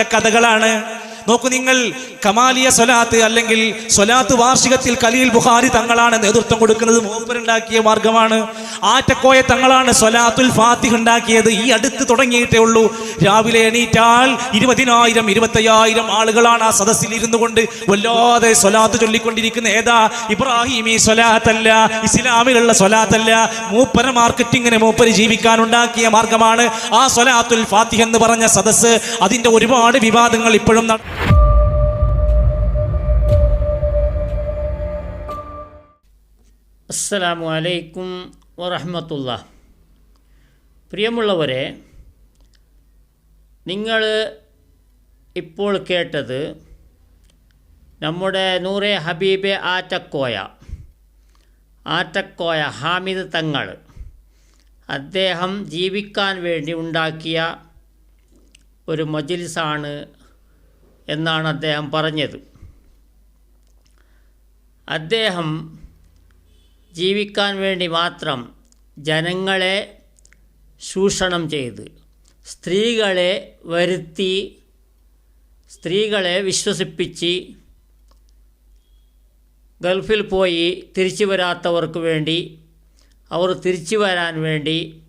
കഥകളാണ്. നോക്കൂ നിങ്ങൾ കമാലിയ സ്വലാത്ത് അല്ലെങ്കിൽ സ്വലാത്ത് വാർഷികത്തിൽ കലീൽ ബുഹാരി തങ്ങളാണ് നേതൃത്വം കൊടുക്കുന്നത്. മൂപ്പരുണ്ടാക്കിയ മാർഗമാണ്. ആറ്റക്കോയ തങ്ങളാണ് സ്വലാത്തുൽ ഫാത്തിഹ് ഉണ്ടാക്കിയത്. ഈ അടുത്ത് തുടങ്ങിയിട്ടേ ഉള്ളൂ. രാവിലെ എണീറ്റാൽ ഇരുപതിനായിരം ഇരുപത്തയ്യായിരം ആളുകളാണ് ആ സദസ്സിൽ ഇരുന്നു കൊണ്ട് വല്ലാതെ സ്വലാത്ത് ചൊല്ലിക്കൊണ്ടിരിക്കുന്ന ഏതാ? ഇബ്രാഹിമി സ്വലാത്തല്ല ഇസ്ലാമിലുള്ള സ്വലാത്തല്ല. മൂപ്പര മാർക്കറ്റിങ്ങിന് മൂപ്പര് ജീവിക്കാൻ ഉണ്ടാക്കിയ മാർഗമാണ് ആ സ്വലാത്തുൽ ഫാത്തിഹ് എന്ന് പറഞ്ഞ സദസ്സ്. അതിന്റെ ഒരുപാട് വിവാദങ്ങൾ ഇപ്പോഴും നട- അസ്സലാമു അലൈക്കും വറഹമത്തുള്ള. പ്രിയമുള്ളവരെ നിങ്ങൾ ഇപ്പോൾ കേട്ടത് നമ്മുടെ നൂറെ ഹബീബെ ആറ്റക്കോയ ആറ്റക്കോയ ഹാമിദ് തങ്ങൾ അദ്ദേഹം ജീവിക്കാൻ വേണ്ടി ഉണ്ടാക്കിയ ഒരു മജിൽസാണ് എന്നാണ് അദ്ദേഹം പറഞ്ഞത്. അദ്ദേഹം ജീവിക്കാൻ വേണ്ടി മാത്രം ജനങ്ങളെ ചൂഷണം ചെയ്ത് സ്ത്രീകളെ വരുത്തി സ്ത്രീകളെ വിശ്വസിപ്പിച്ച് ഗൾഫിൽ പോയി തിരിച്ചു വരാത്തവർക്ക് വേണ്ടി അവർ തിരിച്ചു വരാൻ വേണ്ടി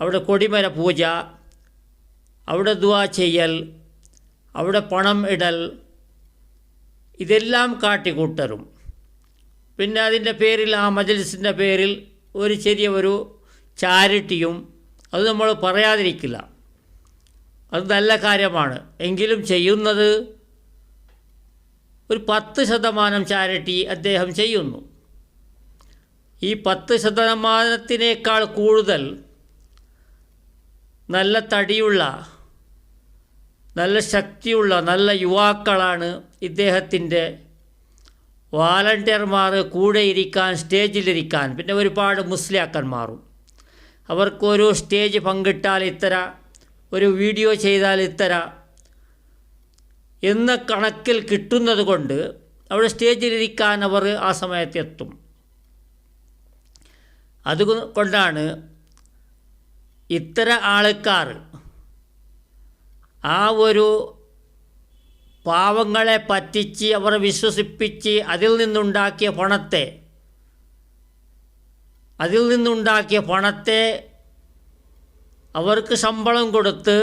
അവിടെ കൊടിമര പൂജ അവിടെ ദുവാ ചെയ്യൽ അവിടെ പണം ഇടൽ ഇതെല്ലാം കാട്ടിക്കൂട്ടരും. പിന്നെ അതിന്റെ പേരിൽ ആ മജലിസിന്റെ പേരിൽ ഒരു ചെറിയ ഒരു ചാരിറ്റിയും അത് നമ്മൾ പറയാതിരിക്കില്ല. അത് നല്ല കാര്യമാണ്. എങ്കിലും ചെയ്യുന്നത് ഒരു പത്ത് ശതമാനം ചാരിറ്റി അദ്ദേഹം ചെയ്യുന്നു. ഈ പത്ത് ശതമാനത്തിനേക്കാൾ കൂടുതൽ നല്ല തടിയുള്ള നല്ല ശക്തിയുള്ള നല്ല യുവാക്കളാണ് ഇദ്ദേഹത്തിന്റെ വാലണ്ടിയർമാർ കൂടെ ഇരിക്കാൻ സ്റ്റേജിലിരിക്കാൻ പിന്നെ ഒരുപാട് മുസ്ലിയാക്കന്മാറും അവർക്കൊരു സ്റ്റേജ് പങ്കിട്ടാൽ ഇത്തര ഒരു വീഡിയോ ചെയ്താൽ ഇത്തര എന്ന കണക്കിൽ കിട്ടുന്നത് കൊണ്ട് അവിടെ സ്റ്റേജിലിരിക്കാൻ അവർ ആ സമയത്ത് എത്തും. അതുകൊണ്ടാണ് ഇത്തര ആൾക്കാർ ആ ഒരു പാവങ്ങളെ പറ്റിച്ച് അവർ വിശ്വസിപ്പിച്ച് അതിൽ നിന്നുണ്ടാക്കിയ പണത്തെ അതിൽ നിന്നുണ്ടാക്കിയ പണത്തെ അവർക്ക് ശമ്പളം കൊടുത്ത്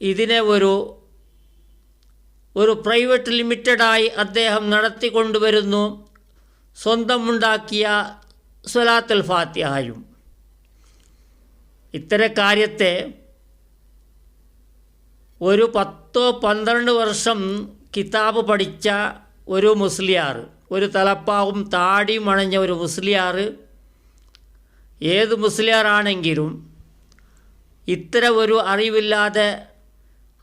ഇതിനെ ഒരു ഒരു പ്രൈവറ്റ് ലിമിറ്റഡായി അദ്ദേഹം നടത്തിക്കൊണ്ടുവരുന്നു സ്വന്തമുണ്ടാക്കിയ സ്വലാത്തൽ ഫാത്തിഹായും. ഇത്തരം കാര്യത്തെ ഒരു പത്തോ പന്ത്രണ്ട് വർഷം കിതാബ് പഠിച്ച ഒരു മുസ്ലിയാർ ഒരു തലപ്പാവും താടിയും അണഞ്ഞ ഒരു മുസ്ലിയാർ ഏത് മുസ്ലിയാറാണെങ്കിലും ഇത്തരം ഒരു അറിവില്ലാതെ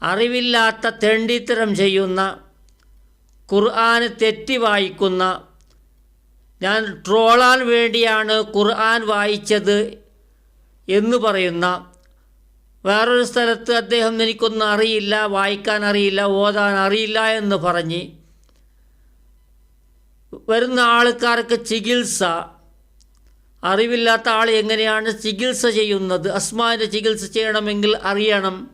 അറിവില്ലാത്ത തെണ്ടിത്തരം ചെയ്യുന്ന ഖുർആൻ തെറ്റി വായിക്കുന്ന ഞാൻ ട്രോളാൻ വേണ്ടിയാണ് ഖുർആൻ വായിച്ചത് എന്ന് പറയുന്ന വേറൊരു സ്ഥലത്ത് അദ്ദേഹം എനിക്കൊന്നും അറിയില്ല വായിക്കാൻ അറിയില്ല ഓതാൻ അറിയില്ല എന്ന് പറഞ്ഞ് വരുന്ന ആൾക്കാർക്ക് ചികിത്സ അറിവില്ലാത്ത ആൾ എങ്ങനെയാണ് ചികിത്സ ചെയ്യുന്നത്? അസ്മാന്റെ ചികിത്സ ചെയ്യണമെങ്കിൽ അറിയണം.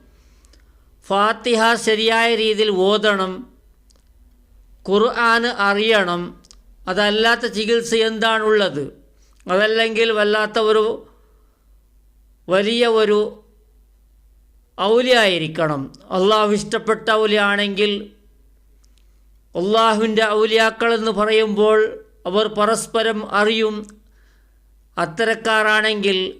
ഫാത്തിഹ ശരിയായ രീതിയിൽ ഓതണം. ഖുർആൻ അറിയണം. അതല്ലാത്ത ചികിത്സ എന്താണുള്ളത്? അതല്ലെങ്കിൽ വല്ലാത്ത ഒരു വലിയ ഒരു ഔലിയായിരിക്കണം. അള്ളാഹു ഇഷ്ടപ്പെട്ട ഔലിയാണെങ്കിൽ അള്ളാഹുവിന്റെ ഔലിയാക്കൾ എന്ന് പറയുമ്പോൾ അവർ പരസ്പരം അറിയും. അത്തരക്കാരാണെങ്കിൽ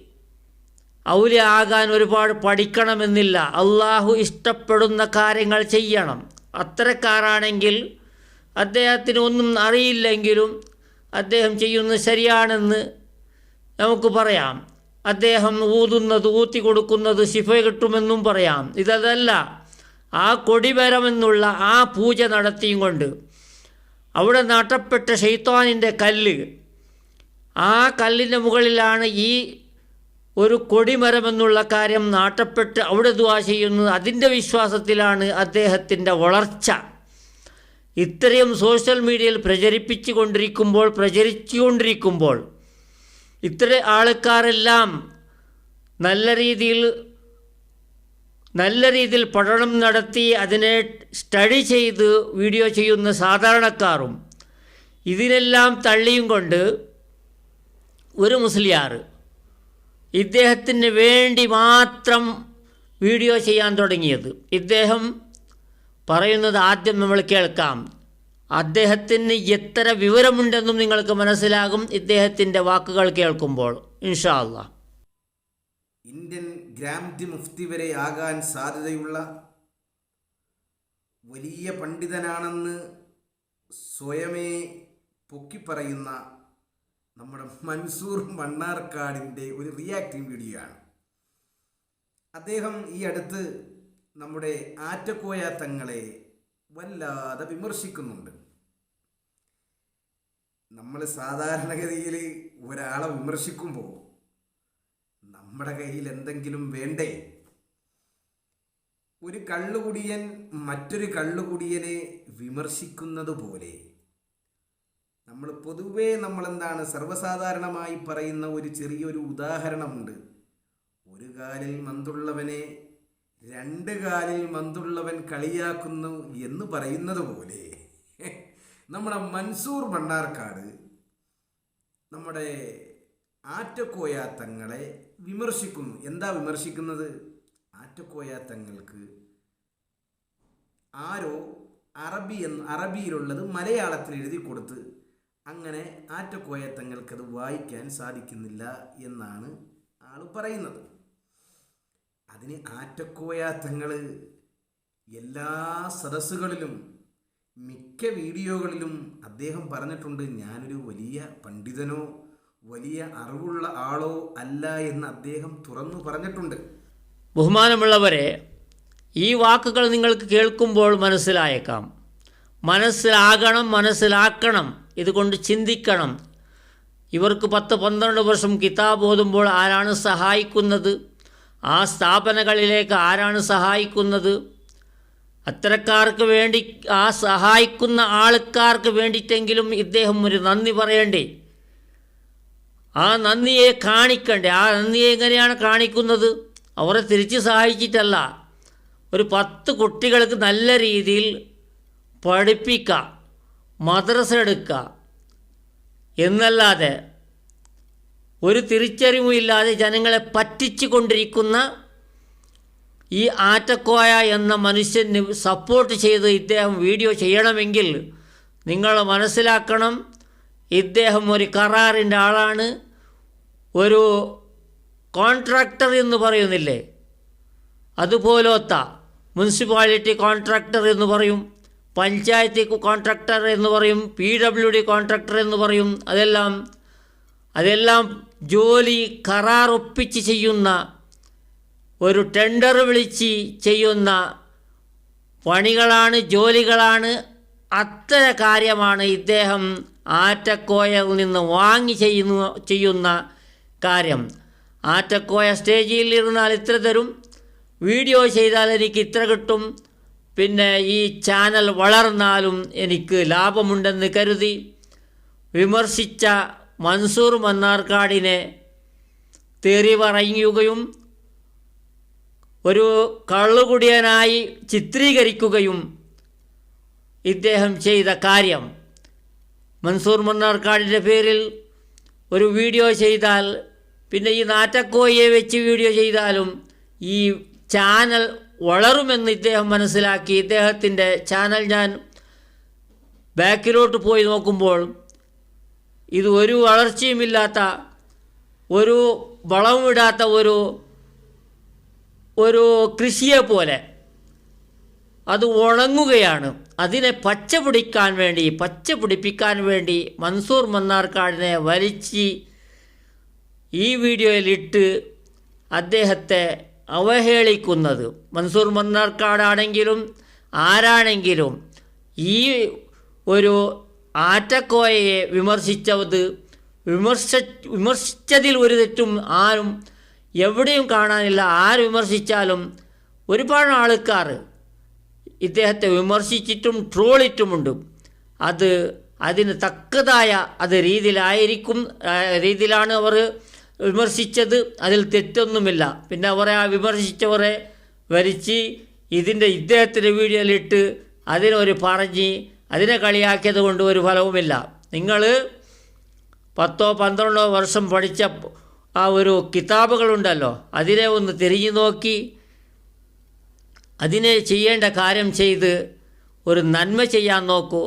ഔലിയ ആകാൻ ഒരുപാട് പഠിക്കണമെന്നില്ല. അള്ളാഹു ഇഷ്ടപ്പെടുന്ന കാര്യങ്ങൾ ചെയ്യണം. അത്തരക്കാരാണെങ്കിൽ അദ്ദേഹത്തിന് ഒന്നും അറിയില്ലെങ്കിലും അദ്ദേഹം ചെയ്യുന്നത് ശരിയാണെന്ന് നമുക്ക് പറയാം. അദ്ദേഹം ഊതുന്നത് ഊത്തി കൊടുക്കുന്നത് ശിഫ കിട്ടുമെന്നും പറയാം. ഇതല്ല ആ കൊടിവരമെന്നുള്ള ആ പൂജ നടത്തിയും കൊണ്ട് അവിടെ നട്ടപ്പെട്ട ഷെയ്ത്താനിന്റെ കല്ല് ആ കല്ലിന്റെ മുകളിലാണ് ഈ ഒരു കൊടിമരമെന്നുള്ള കാര്യം നാട്ടപ്പെട്ട് അവിടെ ദുവാ ചെയ്യുന്നത്. അതിന്റെ വിശ്വാസത്തിലാണ് അദ്ദേഹത്തിന്റെ വളർച്ച. ഇത്രയും സോഷ്യൽ മീഡിയയിൽ പ്രചരിപ്പിച്ചു കൊണ്ടിരിക്കുമ്പോൾ പ്രചരിച്ചുകൊണ്ടിരിക്കുമ്പോൾ ഇത്ര ആൾക്കാരെല്ലാം നല്ല രീതിയിൽ നല്ല രീതിയിൽ പഠനം നടത്തി അതിനെ സ്റ്റഡി ചെയ്ത് വീഡിയോ ചെയ്യുന്ന സാധാരണക്കാരും ഇതിനെല്ലാം തള്ളിയും കൊണ്ട് ഒരു മുസ്ലിയാർ ഇദ്ദേഹത്തിന് വേണ്ടി മാത്രം വീഡിയോ ചെയ്യാൻ തുടങ്ങിയത്. ഇദ്ദേഹം പറയുന്നത് ആദ്യം നമ്മൾ കേൾക്കാം. അദ്ദേഹത്തിന് എത്ര വിവരമുണ്ടെന്നും നിങ്ങൾക്ക് മനസ്സിലാകും ഇദ്ദേഹത്തിന്റെ വാക്കുകൾ കേൾക്കുമ്പോൾ ഇൻഷാ അല്ലാ ഇന്ത്യൻ ഗ്രാൻഡ് മുഫ്തി വരെ ആകാൻ സാധ്യതയുള്ള വലിയ പണ്ഡിതനാണെന്ന് സ്വയമേ പൊക്കി പറയുന്ന നമ്മുടെ മൻസൂർ മണ്ണാർക്കാടിന്റെ ഒരു റിയാക്ടിംഗ് വീഡിയോ ആണ്. അദ്ദേഹം ഈ അടുത്ത് നമ്മുടെ ആറ്റക്കോയ തങ്ങളെ വല്ലാതെ വിമർശിക്കുന്നുണ്ട്. നമ്മൾ സാധാരണഗതിയിൽ ഒരാളെ വിമർശിക്കുമ്പോൾ നമ്മുടെ കയ്യിൽ എന്തെങ്കിലും വേണ്ടേ? ഒരു കള്ളുകുടിയൻ മറ്റൊരു കള്ളുകുടിയനെ വിമർശിക്കുന്നത് പോലെ നമ്മൾ പൊതുവേ നമ്മളെന്താണ് സർവസാധാരണമായി പറയുന്ന ഒരു ചെറിയൊരു ഉദാഹരണമുണ്ട്. ഒരു കാലിൽ മന്തുള്ളവനെ രണ്ട് കാലിൽ മന്തുള്ളവൻ കളിയാക്കുന്നു എന്ന് പറയുന്നത് പോലെ. നമ്മുടെ മൻസൂർ മണ്ണാർക്കാട് നമ്മുടെ ആറ്റക്കോയാത്തങ്ങളെ വിമർശിക്കുന്നു. എന്താ വിമർശിക്കുന്നത്? ആറ്റക്കോയാത്തങ്ങൾക്ക് ആരോ അറബി എന്ന് അറബിയിലുള്ളത് മലയാളത്തിൽ എഴുതി കൊടുത്ത് അങ്ങനെ ആറ്റക്കോയത്തങ്ങൾക്കത് വായിക്കാൻ സാധിക്കുന്നില്ല എന്നാണ് ആൾ പറയുന്നത്. അതിന് ആറ്റക്കോയ തങ്ങൾ എല്ലാ സദസ്സുകളിലും മിക്ക വീഡിയോകളിലും അദ്ദേഹം പറഞ്ഞിട്ടുണ്ട് ഞാനൊരു വലിയ പണ്ഡിതനോ വലിയ അറിവുള്ള ആളോ അല്ല എന്ന് അദ്ദേഹം തുറന്നു പറഞ്ഞിട്ടുണ്ട്. ബഹുമാനമുള്ളവരെ ഈ വാക്കുകൾ നിങ്ങൾക്ക് കേൾക്കുമ്പോൾ മനസ്സിലായേക്കാം. മനസ്സിലാകണം മനസ്സിലാക്കണം ഇതുകൊണ്ട് ചിന്തിക്കണം. ഇവർക്ക് പത്ത് പന്ത്രണ്ട് വർഷം കിതാബ് ഓതുമ്പോൾ ആരാണ് സഹായിക്കുന്നത്? ആ സ്ഥാപനങ്ങളിലേക്ക് ആരാണ് സഹായിക്കുന്നത്? അത്തരക്കാർക്ക് വേണ്ടി ആ സഹായിക്കുന്ന ആൾക്കാർക്ക് വേണ്ടിയിട്ടെങ്കിലും ഇദ്ദേഹം ഒരു നന്ദി പറയണ്ടേ? ആ നന്ദിയെ കാണിക്കണ്ടേ? ആ നന്ദിയെ എങ്ങനെയാണ് കാണിക്കുന്നത്? അവരെ തിരിച്ച് സഹായിച്ചിട്ടല്ല. ഒരു പത്ത് കുട്ടികൾക്ക് നല്ല രീതിയിൽ പഠിപ്പിക്കുക മദ്രസ എടുക്കുക എന്നല്ലാതെ ഒരു തിരിച്ചറിവുമില്ലാതെ ജനങ്ങളെ പറ്റിച്ചു കൊണ്ടിരിക്കുന്ന ഈ ആറ്റക്കോയ എന്ന മനുഷ്യന് സപ്പോർട്ട് ചെയ്ത് ഇദ്ദേഹം വീഡിയോ ചെയ്യണമെങ്കിൽ നിങ്ങൾ മനസ്സിലാക്കണം ഇദ്ദേഹം ഒരു കരാറിന്റെ ആളാണ്. ഒരു കോൺട്രാക്ടർ എന്ന് പറയുന്നില്ലേ? അതുപോലത്ത മുനിസിപ്പാലിറ്റി കോൺട്രാക്ടർ എന്ന് പറയും പഞ്ചായത്ത് കോൺട്രാക്ടർ എന്ന് പറയും പി ഡബ്ല്യു ഡി കോൺട്രാക്ടർ എന്ന് പറയും. അതെല്ലാം അതെല്ലാം ജോലി കരാർ ഒപ്പിച്ച് ചെയ്യുന്ന ഒരു ടെൻഡർ വിളിച്ച് ചെയ്യുന്ന പണികളാണ് ജോലികളാണ് അത്തര കാര്യമാണ് ഇദ്ദേഹം ആറ്റക്കോയയിൽ നിന്ന് വാങ്ങി ചെയ്യുന്ന ചെയ്യുന്ന കാര്യം. ആറ്റക്കോയ സ്റ്റേജിൽ ഇരുന്നാൽ ഇത്ര തരും വീഡിയോ ചെയ്താൽ എനിക്ക് ഇത്ര കിട്ടും പിന്നെ ഈ ചാനൽ വളർന്നാലും എനിക്ക് ലാഭമുണ്ടെന്ന് കരുതി വിമർശിച്ച മൻസൂർ മന്നാർക്കാടിനെ തേറി പറയുകയും ഒരു കള്ളുകുടിയനായി ചിത്രീകരിക്കുകയും ഇദ്ദേഹം ചെയ്ത കാര്യം. മൻസൂർ മണ്ണാർക്കാടിന്റെ പേരിൽ ഒരു വീഡിയോ ചെയ്താൽ പിന്നെ ഈ നാറ്റക്കോയെ വെച്ച് വീഡിയോ ചെയ്താലും ഈ ചാനൽ വളരുമെന്ന് ഇദ്ദേഹം മനസ്സിലാക്കി. ഇദ്ദേഹത്തിന്റെ ചാനൽ ഞാൻ ബാക്കിലോട്ട് പോയി നോക്കുമ്പോൾ ഇത് ഒരു വളർച്ചയുമില്ലാത്ത ഒരു വളവുമിടാത്ത ഒരു ഒരു കൃഷിയെ പോലെ അത് ഉണങ്ങുകയാണ്. അതിനെ പച്ച പിടിക്കാൻ വേണ്ടി പച്ച പിടിപ്പിക്കാൻ വേണ്ടി മൻസൂർ മന്നാർക്കാടിനെ വലിച്ച് ഈ വീഡിയോയിലിട്ട് അദ്ദേഹത്തെ അവഹേളിക്കുന്നത്. മൻസൂർ മന്നാർക്കാടാണെങ്കിലും ആരാണെങ്കിലും ഈ ഒരു ആറ്റക്കോയയെ വിമർശിച്ചത് വിമർശ വിമർശിച്ചതിൽ ഒരു തെറ്റും ആരും എവിടെയും കാണാനില്ല. ആര് വിമർശിച്ചാലും ഒരുപാട് ആൾക്കാർ ഇദ്ദേഹത്തെ വിമർശിച്ചിട്ടും ട്രോളിട്ടുമുണ്ട്. അത് അതിന് തക്കതായ അത് രീതിയിലായിരിക്കും രീതിയിലാണ് അവർ വിമർശിച്ചത്. അതിൽ തെറ്റൊന്നുമില്ല. പിന്നെ അവരെ ആ വിമർശിച്ചവരെ വരിച്ച് ഇതിന്റെ ഇദ്ദേഹത്തിന്റെ വീഡിയോയിലിട്ട് അതിനൊരു പറഞ്ഞ് അതിനെ കളിയാക്കിയത് കൊണ്ട് ഒരു ഫലവുമില്ല. നിങ്ങൾ പത്തോ പന്ത്രണ്ടോ വർഷം പഠിച്ച ആ ഒരു കിതാബുകളുണ്ടല്ലോ അതിനെ ഒന്ന് തിരിഞ്ഞു നോക്കി അതിനെ ചെയ്യേണ്ട കാര്യം ചെയ്ത് ഒരു നന്മ ചെയ്യാൻ നോക്കൂ.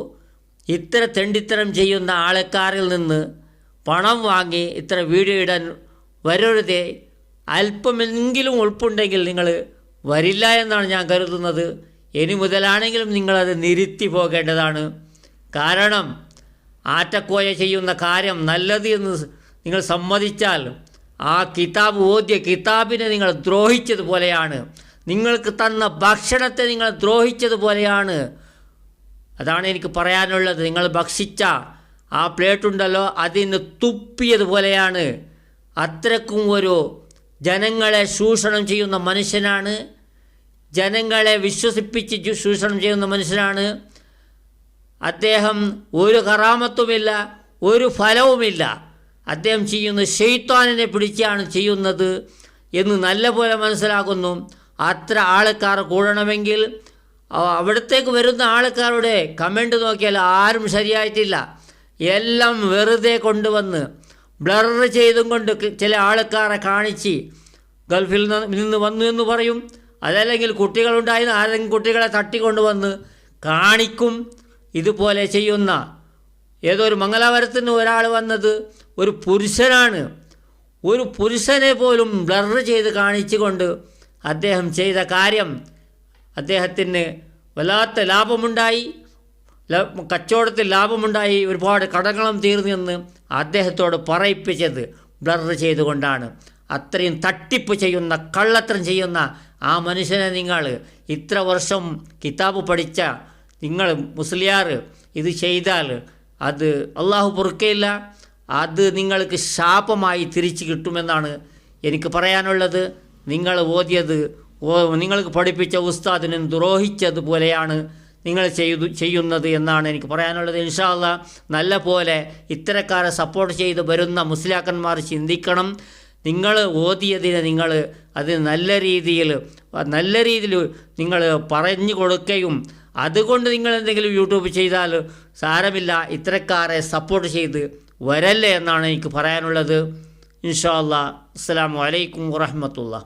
ഇത്ര തെണ്ടിത്തരം ചെയ്യുന്ന ആൾക്കാരിൽ നിന്ന് പണം വാങ്ങി ഇത്ര വീഡിയോ ഇടാൻ വരരുതേ. അല്പമെങ്കിലും ഉൾപ്പുണ്ടെങ്കിൽ നിങ്ങൾ വരില്ല എന്നാണ് ഞാൻ കരുതുന്നത്. ഇനി മുതലാണെങ്കിലും നിങ്ങളത് നിരുത്തി പോകേണ്ടതാണ്. കാരണം ആറ്റക്കോയ ചെയ്യുന്ന കാര്യം നല്ലത് എന്ന് നിങ്ങൾ സമ്മതിച്ചാൽ ആ കിതാബ് ഓദ്യ കിതാബിനെ നിങ്ങൾ ദ്രോഹിച്ചതുപോലെയാണ്. നിങ്ങൾക്ക് തന്ന ഭക്ഷണത്തെ നിങ്ങൾ ദ്രോഹിച്ചതുപോലെയാണ്. അതാണ് എനിക്ക് പറയാനുള്ളത്. നിങ്ങൾ ഭക്ഷിച്ച ആ പ്ലേറ്റ് ഉണ്ടല്ലോ അതിന് തുപ്പിയതുപോലെയാണ്. അത്രക്കും ഒരു ജനങ്ങളെ ചൂഷണം ചെയ്യുന്ന മനുഷ്യനാണ്. ജനങ്ങളെ വിശ്വസിപ്പിച്ച് ചൂഷണം ചെയ്യുന്ന മനുഷ്യനാണ്. അദ്ദേഹം ഒരു കറാമത്തുമില്ല ഒരു ഫലവുമില്ല. അദ്ദേഹം ചെയ്യുന്ന ഷെയ്ത്താനിനെ പിടിച്ചാണ് ചെയ്യുന്നത് എന്ന് നല്ലപോലെ മനസ്സിലാക്കുന്നു. അത്ര ആൾക്കാർ കൂടണമെങ്കിൽ അവിടത്തേക്ക് വരുന്ന ആൾക്കാരുടെ കമന്റ് നോക്കിയാൽ ആരും ശരിയായിട്ടില്ല. എല്ലാം വെറുതെ കൊണ്ടുവന്ന് ബ്ലർ ചെയ്തും കൊണ്ട് ചില ആൾക്കാരെ കാണിച്ച് ഗൾഫിൽ നിന്ന് വന്നു എന്ന് പറയും. അതല്ലെങ്കിൽ കുട്ടികളുണ്ടായിരുന്ന ആരെങ്കിലും കുട്ടികളെ തട്ടിക്കൊണ്ടുവന്ന് കാണിക്കും ഇതുപോലെ ചെയ്യുന്ന. ഏതോ ഒരു മംഗലാപുരത്തിന് ഒരാൾ വന്നത് ഒരു പുരുഷനാണ്. ഒരു പുരുഷനെ പോലും ബ്ലർ ചെയ്ത് കാണിച്ചുകൊണ്ട് അദ്ദേഹം ചെയ്ത കാര്യം അദ്ദേഹത്തിന് വല്ലാത്ത ലാഭമുണ്ടായി. കച്ചവടത്തിൽ ലാഭമുണ്ടായി. ഒരുപാട് കടങ്ങളും തീർന്നു എന്ന് അദ്ദേഹത്തോട് പറയിപ്പിച്ചത് ബ്ലർ ചെയ്തുകൊണ്ടാണ്. അത്രയും തട്ടിപ്പ് ചെയ്യുന്ന കള്ളത്തരം ചെയ്യുന്ന ആ മനുഷ്യനെ നിങ്ങൾ ഇത്ര വർഷം കിതാബ് പഠിച്ച നിങ്ങൾ മുസ്ലിയാർ ഇത് ചെയ്താൽ അത് അള്ളാഹു പൊറുക്കയില്ല. അത് നിങ്ങൾക്ക് ശാപമായി തിരിച്ചു കിട്ടുമെന്നാണ് എനിക്ക് പറയാനുള്ളത്. നിങ്ങൾ ഓതിയത് നിങ്ങൾക്ക് പഠിപ്പിച്ച ഉസ്താദിനെ ദ്രോഹിച്ചതുപോലെയാണ് നിങ്ങൾ ചെയ്തു ചെയ്യുന്നത് എന്നാണ് എനിക്ക് പറയാനുള്ളത്. ഇൻഷാല്ല നല്ല പോലെ ഇത്തരക്കാരെ സപ്പോർട്ട് ചെയ്ത് വരുന്ന മുസ്ലിയാക്കന്മാർ ചിന്തിക്കണം. നിങ്ങൾ ഓതിയതിനെ നിങ്ങൾ അത് നല്ല രീതിയിൽ നല്ല രീതിയിൽ നിങ്ങൾ പറഞ്ഞു കൊടുക്കുകയും അതുകൊണ്ട് നിങ്ങൾ എന്തെങ്കിലും യൂട്യൂബ് ചെയ്താൽ സാരമില്ല ഇത്രക്കാരെ സപ്പോർട്ട് ചെയ്ത് വരല്ലേ എന്നാണ് എനിക്ക് പറയാനുള്ളത്. ഇൻഷാ അല്ലാ അസ്സാം വലൈക്കും വറഹമത്തുള്ള